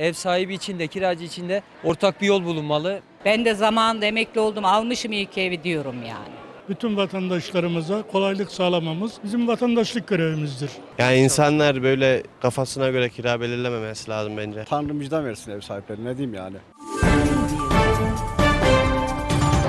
Ev sahibi için de kiracı için de ortak bir yol bulunmalı. Ben de zamanında emekli oldum almışım ilk evi diyorum yani. bütün vatandaşlarımıza kolaylık sağlamamız bizim vatandaşlık görevimizdir. Yani insanlar böyle kafasına göre kira belirlememesi lazım bence. Tanrı vicdan versin ev sahiplerine ne diyeyim yani.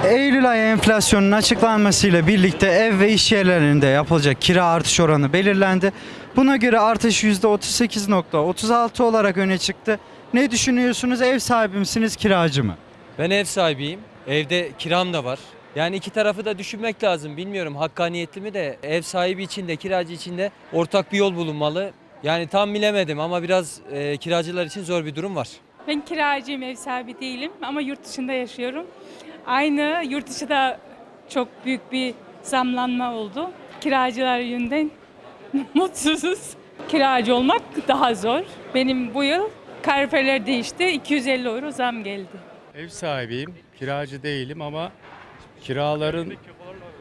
Eylül ayı enflasyonun açıklanmasıyla birlikte ev ve iş yerlerinde yapılacak kira artış oranı belirlendi. Buna göre artış %38.36 olarak öne çıktı. Ne düşünüyorsunuz? Ev sahibi misiniz, kiracı mı? Ben ev sahibiyim. Evde kiram da var. Yani iki tarafı da düşünmek lazım. Bilmiyorum hakkaniyetli mi de ev sahibi için de kiracı için de ortak bir yol bulunmalı. Yani tam bilemedim ama biraz e, kiracılar için zor bir durum var. Ben kiracıyım, ev sahibi değilim ama yurt dışında yaşıyorum. Aynı yurt dışı da çok büyük bir zamlanma oldu. Kiracılar yönünden mutsuzuz. Kiracı olmak daha zor. Benim bu yıl kaloriferler değişti. 250 euro zam geldi. Ev sahibiyim, kiracı değilim ama kiraların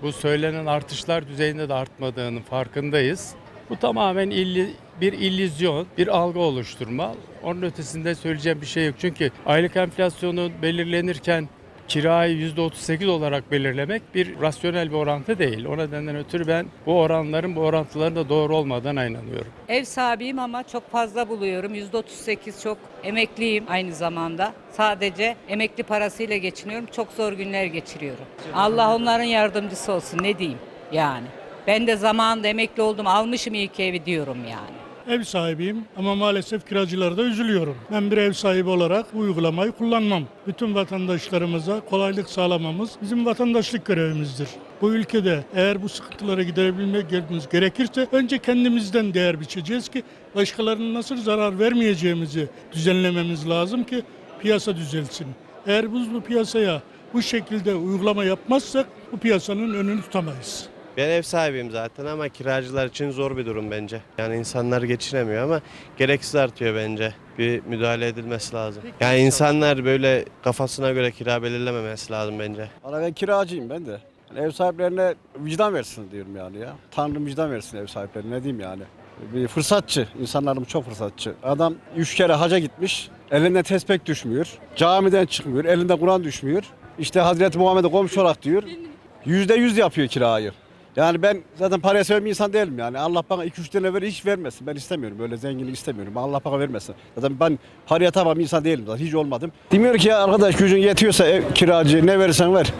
bu söylenen artışlar düzeyinde de artmadığının farkındayız. Bu tamamen illi, bir illüzyon, bir algı oluşturma. Onun ötesinde söyleyeceğim bir şey yok. Çünkü aylık enflasyonu belirlenirken kirayı %38 olarak belirlemek bir rasyonel bir orantı değil. O nedenden ötürü ben bu oranların, bu orantıların da doğru olmadığına inanıyorum. Ev sahibiyim ama çok fazla buluyorum. %38 çok emekliyim aynı zamanda. Sadece emekli parasıyla geçiniyorum. Çok zor günler geçiriyorum. Allah onların yardımcısı olsun ne diyeyim yani. Ben de zamanında emekli oldum almışım ilk evi diyorum yani. Ev sahibiyim ama maalesef kiracılara da üzülüyorum. Ben bir ev sahibi olarak bu uygulamayı kullanmam. Bütün vatandaşlarımıza kolaylık sağlamamız bizim vatandaşlık görevimizdir. Bu ülkede eğer bu sıkıntıları giderebilmek gerekirse önce kendimizden değer biçeceğiz ki başkalarına nasıl zarar vermeyeceğimizi düzenlememiz lazım ki piyasa düzelsin. Eğer biz bu piyasaya bu şekilde uygulama yapmazsak bu piyasanın önünü tutamayız. Ben ev sahibiyim zaten ama kiracılar için zor bir durum bence. Yani insanlar geçinemiyor ama gereksiz artıyor bence. Bir müdahale edilmesi lazım. Yani insanlar böyle kafasına göre kira belirlememesi lazım bence. Valla ben kiracıyım ben de. Yani ev sahiplerine vicdan versin diyorum yani ya. Tanrı vicdan versin ev sahiplerine ne diyeyim yani. Bir fırsatçı, insanlarımız çok fırsatçı. Adam üç kere haca gitmiş, elinden tespek düşmüyor. Camiden çıkmıyor, elinde Kur'an düşmüyor. İşte Hazreti Muhammed'e komşu olarak diyor. Yüzde yüz yapıyor kirayı. Yani ben zaten paraya seven bir insan değilim yani. Allah bana 2-3 tane verir hiç vermesin. Ben istemiyorum böyle zenginlik istemiyorum. Allah bana vermesin. Zaten ben paraya tamam bir insan değilim zaten hiç olmadım. Demiyor ki ya arkadaş gücün yetiyorsa ev kiracı ne verirsen ver.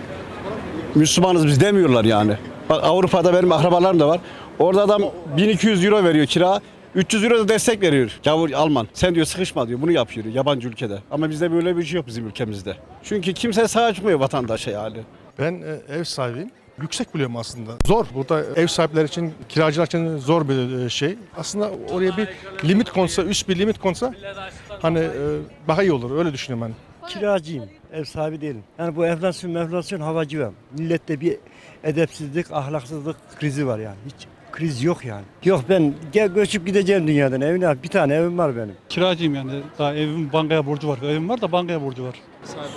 Müslümanız biz demiyorlar yani. Bak Avrupa'da benim akrabalarım da var. Orada adam 1200 euro veriyor kira. 300 euro da destek veriyor. Gavur Alman. Sen diyor sıkışma diyor. Bunu yapıyor yabancı ülkede. Ama bizde böyle bir şey yok bizim ülkemizde. Çünkü kimse sahip çıkmıyor vatandaşa yani. Ben e, ev sahibiyim. Yüksek biliyorum aslında. Zor. Burada ev sahipleri için, kiracılar için zor bir e, şey. Aslında oraya bir limit konsa, üst bir limit konsa hani e, daha iyi olur. Öyle düşünüyorum ben. Kiracıyım, ev sahibi değilim. Yani bu enflasyon, enflasyon havacı var. Millette bir edepsizlik, ahlaksızlık krizi var yani. Hiç kriz yok yani. Yok ben gel göçüp gideceğim dünyadan. Evine bir tane evim var benim. Kiracıyım yani. Daha evim bankaya borcu var. Evim var da bankaya borcu var.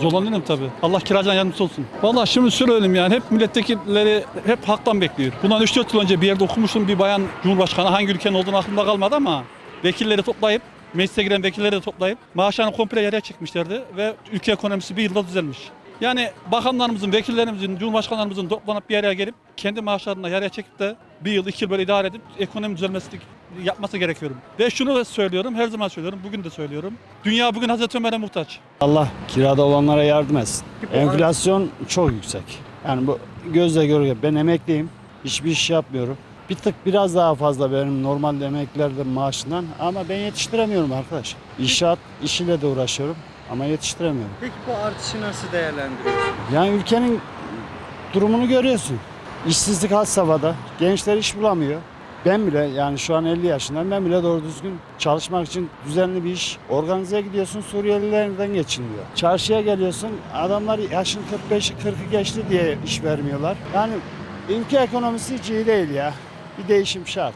Zorlanıyorum tabii. Allah kiracıdan yardımcısı olsun. Vallahi şimdi söyleyeyim yani hep milletvekilleri hep haktan bekliyor. Bundan 3-4 yıl önce bir yerde okumuştum bir bayan cumhurbaşkanı hangi ülkenin olduğunu aklımda kalmadı ama vekilleri toplayıp meclise giren vekilleri de toplayıp maaşlarını komple yere çekmişlerdi ve ülke ekonomisi bir yılda düzelmiş. Yani bakanlarımızın, vekillerimizin, cumhurbaşkanlarımızın toplanıp bir araya gelip kendi maaşlarını yarıya çekip de bir yıl, iki yıl böyle idare edip ekonomi düzelmesi yapması gerekiyorum. Ve şunu da söylüyorum, her zaman söylüyorum, bugün de söylüyorum. Dünya bugün Hazreti Ömer'e muhtaç. Allah kirada olanlara yardım etsin. Enflasyon çok yüksek. Yani bu gözle görüyor. Ben emekliyim. Hiçbir iş yapmıyorum. Bir tık biraz daha fazla benim normal emeklilerden maaşından ama ben yetiştiremiyorum arkadaş. İnşaat işiyle de uğraşıyorum ama yetiştiremiyorum. Peki bu artışı nasıl değerlendiriyorsunuz? Yani ülkenin durumunu görüyorsun. İşsizlik had safhada. Gençler iş bulamıyor. Ben bile yani şu an 50 yaşındayım. Ben bile doğru düzgün çalışmak için düzenli bir iş. Organize gidiyorsun Suriyelilerden geçinmiyor. Çarşıya geliyorsun adamlar yaşın 45'i 40'ı geçti diye iş vermiyorlar. Yani ülke ekonomisi hiç iyi değil ya. Bir değişim şart.